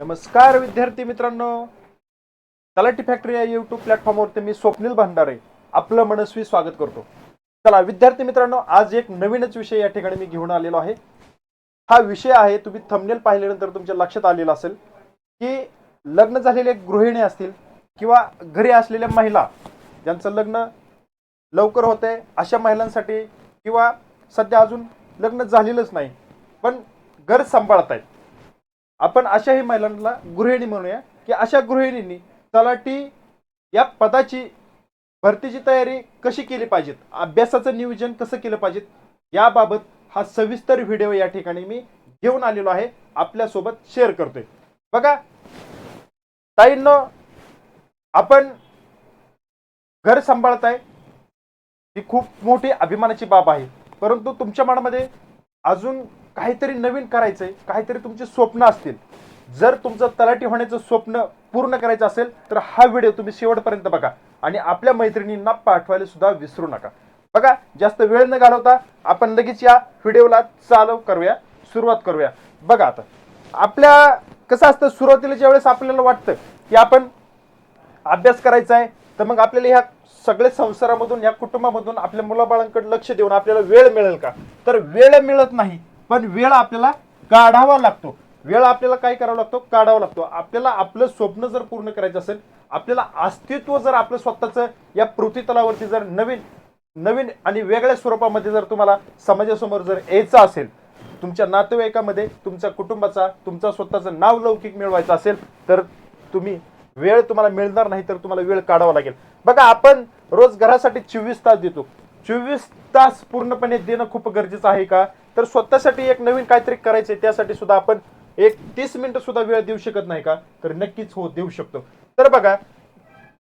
नमस्कार विद्यार्थी मित्रांनो. तलाठी फॅक्टरी या युट्यूब प्लॅटफॉर्मवरती मी स्वप्नील भंडारे आपलं मनस्वी स्वागत करतो. चला विद्यार्थी मित्रांनो आज एक नवीनच विषय या ठिकाणी मी घेऊन आलेलो आहे. हा विषय आहे तुम्ही थंबनेल पाहिल्यानंतर तुमच्या लक्षात आलेला असेल की लग्न झालेले गृहिणी असतील किंवा घरी असलेल्या महिला ज्यांचं लग्न लवकर होते अशा महिलांसाठी किंवा सध्या अजून लग्न झालेलंच नाही पण घर सांभाळत आहेत आपण अशाही महिलांना गृहिणी म्हणूया की अशा गृहिणींनी तलाठी या पदाची भरतीची तयारी कशी केली पाहिजेत? अभ्यासाचं नियोजन कसं केलं पाहिजेत? याबाबत हा सविस्तर व्हिडिओ या ठिकाणी मी घेऊन आलेलो आहे. आपल्यासोबत शेअर करतोय. बघा ताईंनो आपण घर सांभाळताय. ही खूप मोठी अभिमानाची बाब आहे. परंतु तुमच्या मनामध्ये अजून काहीतरी नवीन करायचंय काहीतरी तुमचे स्वप्न असतील. जर तुमचं तलाठी होण्याचं स्वप्न पूर्ण करायचं असेल तर हा व्हिडिओ तुम्ही शेवटपर्यंत बघा. आणि आपल्या मैत्रिणींना पाठवायला सुद्धा विसरू नका. बघा जास्त वेळ न घालवता आपण लगेच या व्हिडिओला चालू करूया सुरुवात करूया. बघा आता आपल्या कसं असतं सुरुवातीला ज्यावेळेस आपल्याला वाटतं की आपण अभ्यास करायचा आहे तर मग आपल्याला ह्या सगळे संसारामधून या कुटुंबामधून आपल्या मुलाबाळांकडे लक्ष देऊन आपल्याला वेळ मिळेल का? तर वेळ मिळत नाही. पण वेळ आपल्याला काढावा लागतो. वेळ आपल्याला काय करावा लागतो? काढावा लागतो. आपल्याला आपलं स्वप्न जर पूर्ण करायचं असेल आपल्याला अस्तित्व जर आपलं स्वतःचं या पृथ्वीतलावरती जर नवीन नवीन आणि वेगळ्या स्वरूपामध्ये जर तुम्हाला समाजासमोर जर यायचं असेल तुमच्या नातेवाईकामध्ये तुमच्या कुटुंबाचा तुमचा स्वतःचं नाव लौकिक मिळवायचं असेल तर तुम्ही वेळ तुम्हाला मिळणार नाही तर तुम्हाला वेळ काढावा लागेल. बघा आपण रोज घरासाठी चोवीस तास देतो. चोवीस तास पूर्णपणे देणं खूप गरजेचं आहे का? तर स्वतःसाठी एक नवीन काहीतरी करायचंय त्यासाठी सुद्धा आपण एक तीस मिनिटं सुद्धा वेळ देऊ शकत नाही का? तर नक्कीच हो देऊ शकतो. तर बघा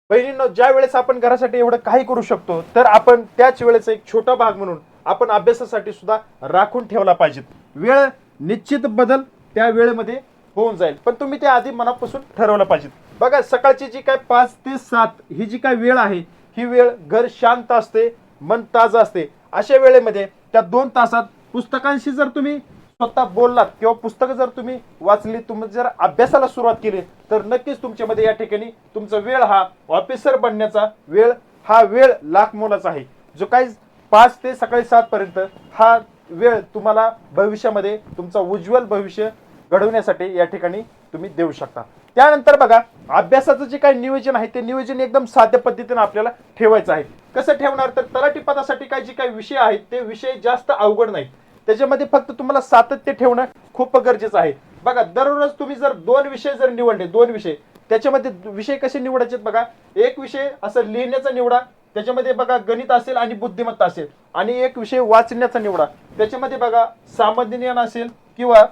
बहिणींनो ज्या वेळेस आपण घरासाठी एवढं काही करू शकतो तर आपण त्याच वेळेचा एक छोटा भाग म्हणून आपण अभ्यासासाठी सुद्धा राखून ठेवला पाहिजे वेळ निश्चित बदल त्या वेळेमध्ये होऊन जाईल. पण तुम्ही ते आधी मनापासून ठरवलं पाहिजे बघा सकाळची जी काय पाच ते सात ही जी काय वेळ आहे ही वेळ घर शांत असते मन ताजं असते. अशा वेळेमध्ये त्या दोन तासात पुस्तकांशी जर तुम्ही स्वतः बोललात किंवा पुस्तकं जर तुम्ही वाचली तुम्ही जर अभ्यासाला सुरुवात केली तर नक्कीच तुमच्यामध्ये या ठिकाणी तुमचा वेळ हा ऑफिसर बनण्याचा वेळ हा वेळ लाख मोलाचा आहे. जो काही पाच ते सकाळी सात पर्यंत हा वेळ तुम्हाला भविष्यामध्ये तुमचा उज्ज्वल भविष्य घडवण्यासाठी या ठिकाणी तुम्ही देऊ शकता. त्यानंतर बघा अभ्यासाचं जे काही नियोजन आहे ते नियोजन एकदम साध्या पद्धतीने आपल्याला ठेवायचं आहे. कसं ठेवणार? तर तलाठी पदासाठी काही जे काही विषय आहेत ते विषय जास्त अवघड नाहीत. त्याच्यामध्ये फक्त तुम्हाला सातत्य ठेवणं खूप गरजेचं आहे. बघा दररोज तुम्ही जर दोन विषय जर निवडले दोन विषय त्याच्यामध्ये विषय कसे निवडायचे बघा? एक विषय असं लिहिण्याचा निवडा त्याच्यामध्ये बघा गणित असेल आणि बुद्धिमत्ता असेल. आणि एक विषय वाचण्याचा निवडा त्याच्यामध्ये बघा सामान्य ज्ञान असेल किंवा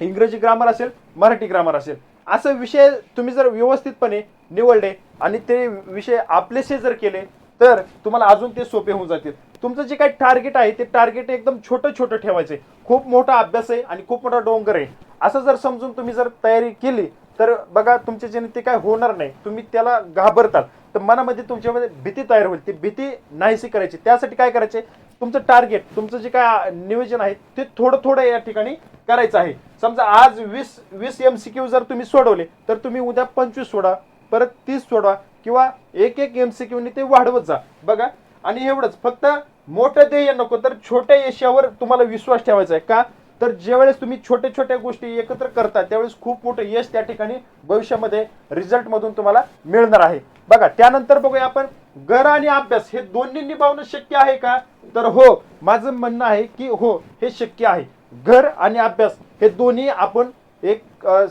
इंग्रजी ग्रामर असेल मराठी ग्रामर असेल. असं विषय तुम्ही जर व्यवस्थितपणे निवडले आणि ते विषय आपलेसे जर केले तर तुम्हाला अजून ते सोपे होऊन जातील. तुमचं जे काही टार्गेट आहे ते टार्गेट एकदम छोटं छोटं ठेवायचं. खूप मोठा अभ्यास आहे आणि खूप मोठा डोंगर आहे. असं जर समजून तुम्ही जर तयारी केली तर बघा तुमचे ज्याने ते काय होणार नाही तुम्ही त्याला घाबरतात तर मनामध्ये तुमच्यामध्ये भीती तयार होईल. ती भीती नाहीशी करायची. त्यासाठी काय करायचे? तुमचं टार्गेट तुमचं जे काय नियोजन आहे ते थोडं थोडं या ठिकाणी करायचं आहे. समजा आज वीस वीस एम सी क्यू जर तुम्ही सोडवले तर तुम्ही उद्या पंचवीस सोडा परत तीस सोडवा किंवा एक एक एम सी क्यूनी ते वाढवत जा. बघा. आणि एवढंच फक्त मोठं ध्येय नको तर छोट्या यशावर तुम्हाला विश्वास ठेवायचा आहे. का? तर ज्यावेळेस तुम्ही छोट्या छोट्या गोष्टी एकत्र करता त्यावेळेस खूप मोठं यश त्या ठिकाणी भविष्यामध्ये रिझल्टमधून तुम्हाला मिळणार आहे. बघा त्यानंतर बघूया आपण घर आणि अभ्यास हे दोन्ही निभावणं शक्य आहे का? तर हो माझं म्हणणं आहे की हो हे शक्य आहे. घर आणि अभ्यास हे दोन्ही आपण एक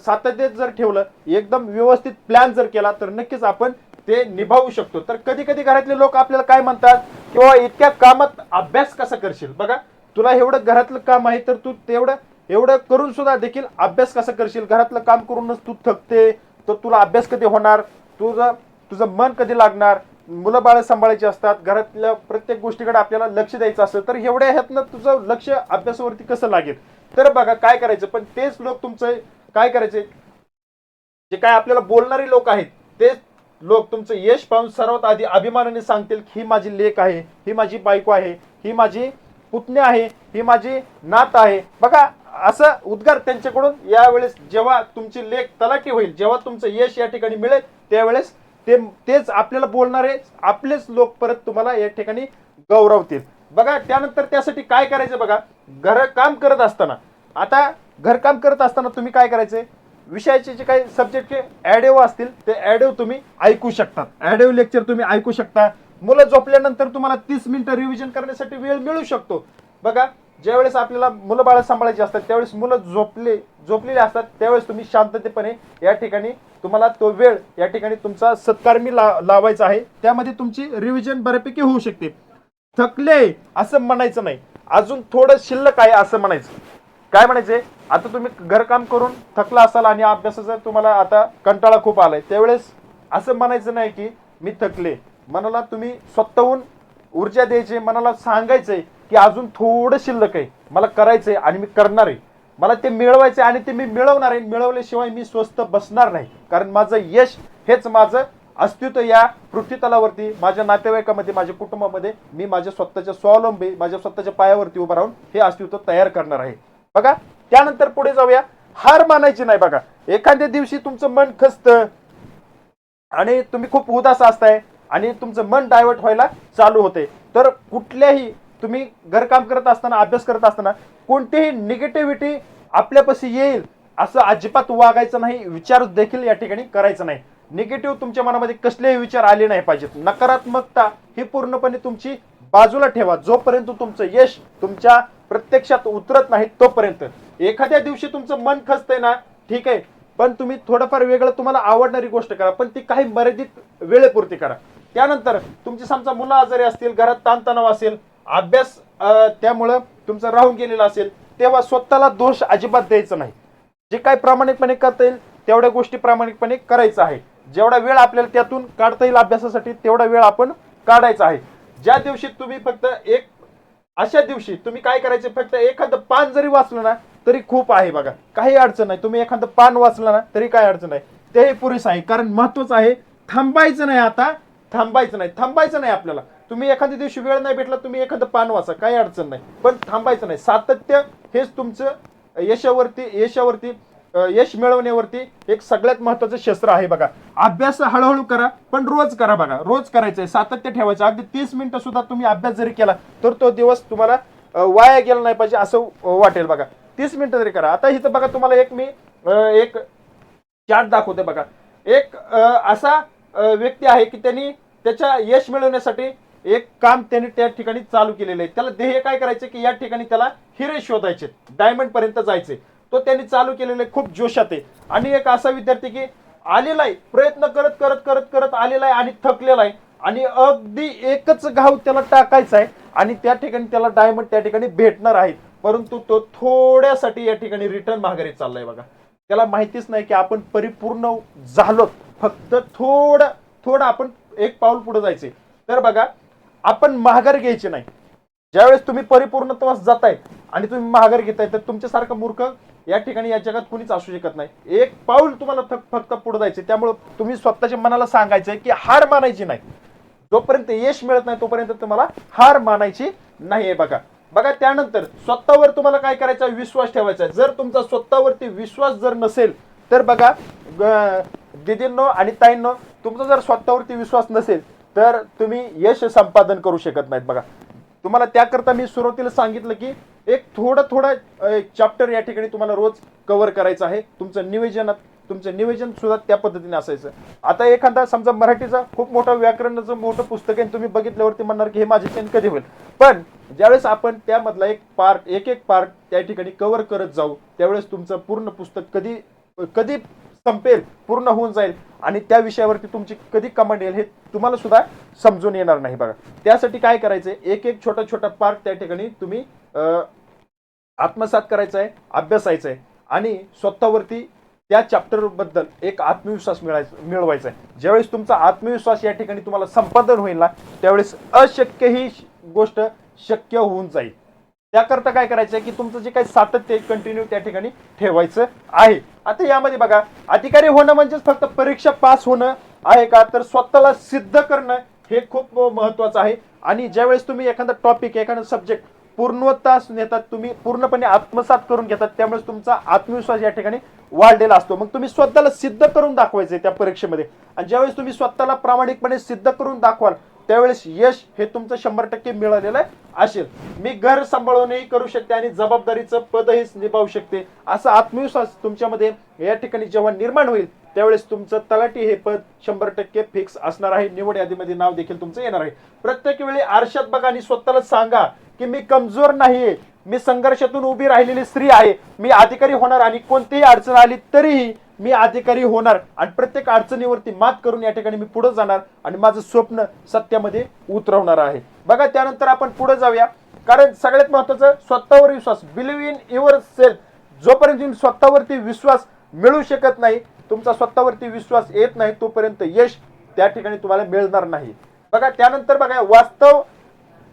सातत्यात जर ठेवलं एकदम व्यवस्थित प्लॅन जर केला तर नक्कीच आपण ते निभावू शकतो. तर कधी कधी घरातले लोक आपल्याला काय म्हणतात? किंवा इतक्या कामात अभ्यास कसा करशील? बघा तुला एवढं घरातलं काम आहे तर तू तेवढं एवढं करून सुद्धा देखील अभ्यास कसा करशील? घरातलं काम करूनच तू थकते तर तुला अभ्यास कधी होणार? तुझं तुझं मन कधी लागणार? मुलं बाळ सांभाळायची असतात घरातल्या प्रत्येक गोष्टीकडे आपल्याला लक्ष द्यायचं असतं तर एवढ्या ह्यातनं तुझं लक्ष अभ्यासावरती कसं लागेल? तर बघा काय करायचं? पण तेच लोक तुमचं काय करायचे? जे काय आपल्याला बोलणारे लोक आहेत तेच लोक तुमचं यश पाहून सर्वात आधी अभिमानाने सांगतील की ही माझी लेख आहे ही माझी बायको आहे ही माझी पुतणे आहे ही माझी नात आहे. बघा असं उद्गार त्यांच्याकडून यावेळेस जेव्हा तुमची लेख तलाठी होईल जेव्हा तुमचं यश या ठिकाणी मिळेल त्यावेळेस ते तेच आपल्याला बोलणारे आपलेच लोक परत तुम्हाला या ठिकाणी गौरवतील. बघा त्यानंतर त्यासाठी काय करायचं बघा? घर काम करत असताना. आता घरकाम करत असताना तुम्ही काय करायचंय विषयाचे जे काही सब्जेक्टचे ॲडिओ असतील ते ॲडिओ तुम्ही ऐकू शकतात ॲडिओ लेक्चर तुम्ही ऐकू शकता. मुलं झोपल्यानंतर तुम्हाला तीस मिनिटं रिव्हिजन करण्यासाठी वेळ मिळू शकतो. बघा ज्यावेळेस आपल्याला मुलं बाळ सांभाळायची असतात त्यावेळेस मुलं झोपले झोपलेले असतात त्यावेळेस तुम्ही शांततेपणे या ठिकाणी तुम्हाला तो वेळ या ठिकाणी तुमचा सत्कारमी ला लावायचा आहे. त्यामध्ये तुमची रिव्हिजन बऱ्यापैकी होऊ शकते. थकले असं म्हणायचं नाही. अजून थोडं शिल्लक आहे असं म्हणायचं. काय म्हणायचे? आता तुम्ही घरकाम करून थकला असाल आणि अभ्यासाचा तुम्हाला आता कंटाळा खूप आलाय. त्यावेळेस असं म्हणायचं नाही की मी थकले. मनाला तुम्ही स्वतःहून ऊर्जा द्यायची मनाला सांगायचंय. की अजून थोडं शिल्लक आहे. मला करायचंय आणि मी करणार आहे. मला ते मिळवायचे आणि ते मी मिळवणार आहे. मिळवल्याशिवाय मी स्वस्त बसणार नाही. कारण माझं यश हेच माझं अस्तित्व या पृथ्वीतलावरती माझ्या नातेवाईकामध्ये माझ्या कुटुंबामध्ये मी माझ्या स्वतःच्या स्वावलंबी माझ्या स्वतःच्या पायावरती उभं राहून हे अस्तित्व तयार करणार आहे. बघा त्यानंतर पुढे जाऊया. हार मानायची नाही बघा. एखाद्या दिवशी तुमचं मन खसतं आणि तुम्ही खूप उदास असताय आणि तुमचं मन डायव्हर्ट व्हायला चालू होते. तर कुठल्याही तुम्ही घरकाम करत असताना अभ्यास करत असताना कोणतीही निगेटिव्हिटी आपल्यापाशी येईल असं अजिबात वागायचं नाही विचार देखील या ठिकाणी करायचं नाही. निगेटिव्ह तुमच्या मनामध्ये कसलेही विचार आले नाही पाहिजेत. नकारात्मकता ही पूर्णपणे तुमची बाजूला ठेवा. जोपर्यंत तुमचं यश तुमच्या प्रत्यक्षात उतरत नाही तोपर्यंत. एखाद्या दिवशी तुमचं मन खचतंय ना ठीक आहे पण तुम्ही थोडंफार वेगळं तुम्हाला आवडणारी गोष्ट करा पण ती काही मर्यादित वेळेपुरती करा. त्यानंतर तुमची समजा मुलं आजारी असतील घरात ताणतणाव असेल अभ्यास त्यामुळं तुमचा राहून गेलेला असेल तेव्हा स्वतःला दोष अजिबात द्यायचा नाही. जे काय प्रामाणिकपणे करता येईल तेवढ्या गोष्टी प्रामाणिकपणे करायचं आहे. जेवढा वेळ आपल्याला त्यातून काढता येईल अभ्यासासाठी तेवढा वेळ आपण काढायचा आहे. ज्या दिवशी तुम्ही फक्त एक अशा दिवशी तुम्ही काय करायचे फक्त एखादं पान जरी वाचलं ना तरी खूप आहे बघा. काही अडचण नाही. तुम्ही एखादं पान वाचलं ना तरी काय अडचण नाही. तेही पुरेसं आहे. कारण महत्वाचं आहे थांबायचं नाही आता थांबायचं नाही. थांबायचं नाही आपल्याला. तुम्ही एखाद्या दिवशी वेळ नाही भेटला तुम्ही एखादं पान वाचा काही अडचण नाही. पण थांबायचं नाही. सातत्य हेच तुमचं यशावरती यशावरती यश मिळवण्यावरती एक सगळ्यात महत्वाचं शस्त्र आहे बघा. अभ्यास हळूहळू करा पण रोज करा बघा. रोज करायचंय सातत्य ठेवायचं. अगदी तीस मिनिटं सुद्धा तुम्ही अभ्यास जरी केला तर तो दिवस तुम्हाला वाया गेला नाही पाहिजे असं वाटेल बघा. तीस मिनिटं जरी करा. आता इथं बघा तुम्हाला एक मी एक चार्ट दाखवते बघा. एक असा व्यक्ती आहे की त्यांनी त्याच्या यश मिळवण्यासाठी एक काम त्याने त्या ठिकाणी चालू केलेलं आहे. त्याला ध्येय काय करायचे की या ठिकाणी त्याला हिरे शोधायचे डायमंड पर्यंत जायचे. तो त्यांनी चालू केलेले आहे खूप जोशात आहे. आणि एक असा विद्यार्थी की आलेला आहे प्रयत्न करत करत करत करत आलेला आहे आणि थकलेला आहे. आणि अगदी एकच घाव त्याला टाकायचा आहे आणि त्या ठिकाणी त्याला डायमंड त्या ठिकाणी भेटणार आहे. परंतु तो थोड्यासाठी या ठिकाणी रिटर्न माघारी चाललाय बघा. त्याला माहितीच नाही की आपण परिपूर्ण झालो फक्त थोडं थोडं आपण एक पाऊल पुढे जायचे तर बघा आपण महागार घ्यायचे नाही. ज्यावेळेस तुम्ही परिपूर्णत्वास जाताय आणि तुम्ही महागार घेताय तर तुमच्यासारखं मूर्ख या ठिकाणी या जगात कुणीच असू शकत नाही. एक पाऊल तुम्हाला थक- फक्त पुढे जायचे त्यामुळे तुम्ही स्वतःच्या मनाला सांगायचंय की हार मानायची नाही. जोपर्यंत यश मिळत नाही तोपर्यंत तुम्हाला हार मानायची नाही आहे बघा. बघा त्यानंतर स्वतःवर तुम्हाला काय करायचा आहे? विश्वास ठेवायचा आहे. जर तुमचा स्वतःवरती विश्वास जर नसेल तर बघा दिदींनो आणि ताईंनो तुमचा जर स्वतःवरती विश्वास नसेल तर तुम्ही यश संपादन करू शकत नाहीत. बघा तुम्हाला त्याकरता मी सुरुवातीला सांगितलं की एक थोडं थोडं चॅप्टर या ठिकाणी तुम्हाला रोज कव्हर करायचं आहे. तुमचं नियोजनात तुमचं नियोजन सुद्धा त्या पद्धतीने असायचं. आता एखादा समजा मराठीचा खूप मोठं व्याकरणाचं मोठं पुस्तक आहे तुम्ही बघितल्यावरती म्हणणार की हे माझे चेन कधी होईल? पण ज्यावेळेस आपण त्यामधला एक पार्ट एक एक पार्ट त्या ठिकाणी कव्हर करत जाऊ त्यावेळेस तुमचं पूर्ण पुस्तक कधी कधी संपेल पूर्ण होऊन जाईल. आणि त्या विषयावरती तुमची कधी कमांड येईल हे तुम्हाला सुद्धा समजून येणार नाही बघा. त्यासाठी काय करायचंय? एक एक छोटा छोटा पार्ट त्या ठिकाणी तुम्ही आत्मसात करायचा आहे अभ्यासायचं आहे आणि स्वतःवरती त्या चॅप्टरबद्दल एक आत्मविश्वास मिळायचा मिळवायचा आहे ज्यावेळेस तुमचा आत्मविश्वास या ठिकाणी तुम्हाला संपादन होईल ना त्यावेळेस अशक्य ही श- गोष्ट शक्य होऊन जाईल. त्याकरता काय करायचं आहे की तुमचं जे काही सातत्य कंटिन्यू त्या ठिकाणी ठेवायचं आहे. आता यामध्ये बघा अधिकारी होणं म्हणजेच फक्त परीक्षा पास होणं आहे का? तर स्वतःला सिद्ध करणं हे खूप महत्वाचं आहे. आणि ज्यावेळेस तुम्ही एखादा टॉपिक एखादा सब्जेक्ट पूर्णतास नेतात तुम्ही पूर्णपणे आत्मसात करून घेतात त्यामुळे तुमचा आत्मविश्वास या ठिकाणी वाढलेला असतो. मग तुम्ही स्वतःला सिद्ध करून दाखवायचे त्या परीक्षेमध्ये. आणि ज्यावेळेस तुम्ही स्वतःला प्रामाणिकपणे सिद्ध करून दाखवाल त्यावेळेस यश हे तुमचं शंभर टक्के मिळालेलं असेल. मी घर सांभाळूनही करू शकते आणि जबाबदारीचं पदही निभावू शकते. असा आत्मविश्वास तुमच्यामध्ये या ठिकाणी जेव्हा निर्माण होईल त्यावेळेस तुमचं तलाठी हे पद शंभर टक्के फिक्स असणार आहे. निवड यादीमध्ये नाव देखील तुमचं येणार आहे. प्रत्येक वेळी आरशात बघा आणि स्वतःला सांगा की मी कमजोर नाहीये. मी संघर्षातून उभी राहिलेली स्त्री आहे. मी अधिकारी होणार आणि कोणतीही अडचण आली तरीही मी अधिकारी होणार आणि प्रत्येक अडचणीवरती मात करून या ठिकाणी मी पुढे जाणार आणि माझं स्वप्न सत्यामध्ये उतरवणार आहे. बघा त्यानंतर आपण पुढे जाऊया. कारण सगळ्यात महत्वाचं स्वतःवर विश्वास. बिलीव इन युअर सेल्फ जोपर्यंत तुम्ही स्वतःवरती विश्वास मिळू शकत नाही तुमचा स्वतःवरती विश्वास येत नाही तोपर्यंत यश त्या ठिकाणी तुम्हाला मिळणार नाही. बघा त्यानंतर बघा वास्तव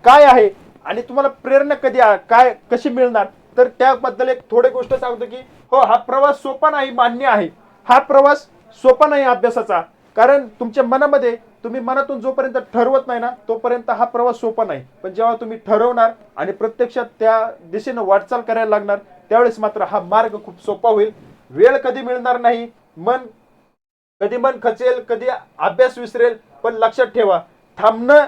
काय आहे आणि तुम्हाला प्रेरणा कधी काय कशी मिळणार? तर त्याबद्दल एक थोडी गोष्ट सांगतो की हो हा प्रवास सोपा नाही मान्य आहे. हा प्रवास सोपा नाही अभ्यासाचा. कारण तुमच्या मनामध्ये तुम्ही मनातून जोपर्यंत ठरवत नाही ना तोपर्यंत हा प्रवास सोपा नाही. पण जेव्हा तुम्ही ठरवणार आणि प्रत्यक्षात त्या दिशेनं वाटचाल करायला लागणार त्यावेळेस मात्र हा मार्ग खूप सोपा होईल. वेळ कधी मिळणार नाही मन कधी मन खचेल कधी अभ्यास विसरेल पण लक्षात ठेवा थांबणं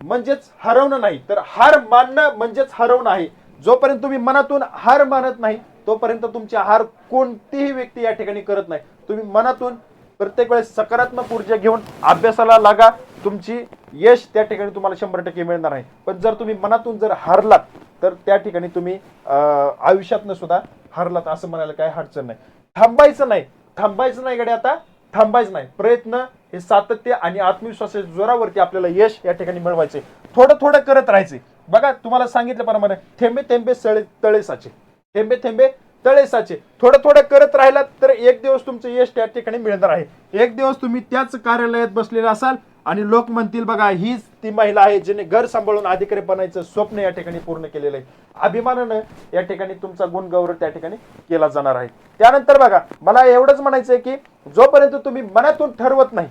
म्हणजेच हरवणं नाही. तर हार मानणं म्हणजेच हरवणं आहे. जोपर्यंत तुम्ही मनातून हार मानत नाही तोपर्यंत तुमची हार कोणतीही व्यक्ती या ठिकाणी करत नाही. तुम्ही मनातून प्रत्येक वेळेस सकारात्मक ऊर्जा घेऊन अभ्यासाला लागा. तुमची यश त्या ठिकाणी तुम्हाला शंभर टक्के मिळणार आहे. पण जर तुम्ही मनातून जर हारलात तर त्या ठिकाणी तुम्ही आयुष्यातनं सुद्धा हारलात असं म्हणायला काय अडचण नाही. थांबायचं नाही. थांबायचं नाही गड्या आता. थांबायचं नाही. प्रयत्न हे सातत्य आणि आत्मविश्वासाच्या जोरावरती आपल्याला यश या ठिकाणी मिळवायचे थोडं थोडं करत राहायचे बघा तुम्हाला सांगितल्याप्रमाणे थेंबे थेंबे सळे तळे साचे. थेंबे थेंबे तळे साचे. थोडं थोडं करत राहिलात तर एक दिवस तुमचं यश त्या ठिकाणी मिळणार आहे. एक दिवस तुम्ही त्याच कार्यालयात बसलेले असाल आणि लोक म्हणतील बघा हीच ती महिला आहे जिने घर सांभाळून अधिकारी बनायचं स्वप्न या ठिकाणी पूर्ण केलेलं आहे. अभिमानानं या ठिकाणी तुमचा गुणगौरव त्या ठिकाणी केला जाणार आहे. त्यानंतर बघा मला एवढंच म्हणायचं आहे की जोपर्यंत तुम्ही मनातून ठरवत नाही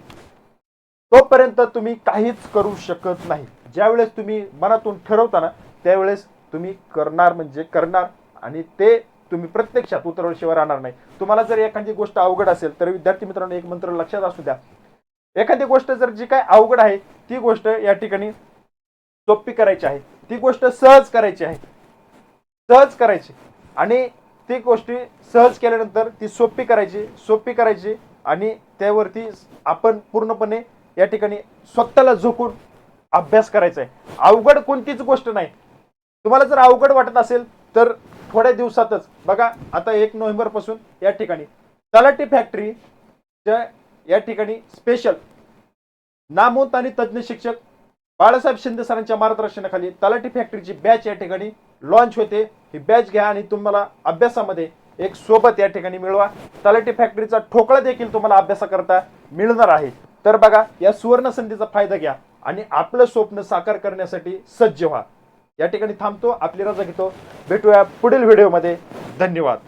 तोपर्यंत तुम्ही काहीच करू शकत नाही. ज्यावेळेस तुम्ही मनातून ठरवता ना त्यावेळेस तुम्ही करणार म्हणजे करणार आणि ते तुम्ही प्रत्यक्षात उतरवल्याशिवाय राहणार नाही. तुम्हाला जर एखादी गोष्ट अवघड असेल तर विद्यार्थी मित्रांनो एक मंत्र लक्षात असू द्या. एखादी गोष्ट जर जी काय अवघड आहे ती गोष्ट या ठिकाणी सोपी करायची आहे. ती गोष्ट सहज करायची आहे. सहज करायची. आणि ती गोष्टी सहज केल्यानंतर ती सोपी करायची सोपी करायची आणि त्यावरती आपण पूर्णपणे या ठिकाणी स्वतःला झोकून अभ्यास करायचा आहे अवघड कोणतीच गोष्ट नाही. तुम्हाला जर अवघड वाटत असेल तर थोड्या दिवसातच बघा आता एक नोव्हेंबरपासून या ठिकाणी. तलाटी फॅक्टरीच्या या ठिकाणी स्पेशल नामवंत आणि तज्ज्ञ शिक्षक बाळासाहेब शिंदे सरांच्या मार्गदर्शनाखाली तलाठी फॅक्टरीची बॅच या ठिकाणी लॉन्च होते. ही बॅच घ्या आणि तुम्हाला अभ्यासामध्ये एक सोबत या ठिकाणी मिळवा. तलाठी फॅक्टरीचा ठोकळा देखील तुम्हाला अभ्यासाकरता मिळणार आहे. तर बघा या सुवर्ण संधीचा फायदा घ्या. आणि आपलं स्वप्न साकार करण्यासाठी सज्ज व्हा. या ठिकाणी थांबतो आपली रजा घेतो. भेटूया पुढील व्हिडिओमध्ये. धन्यवाद.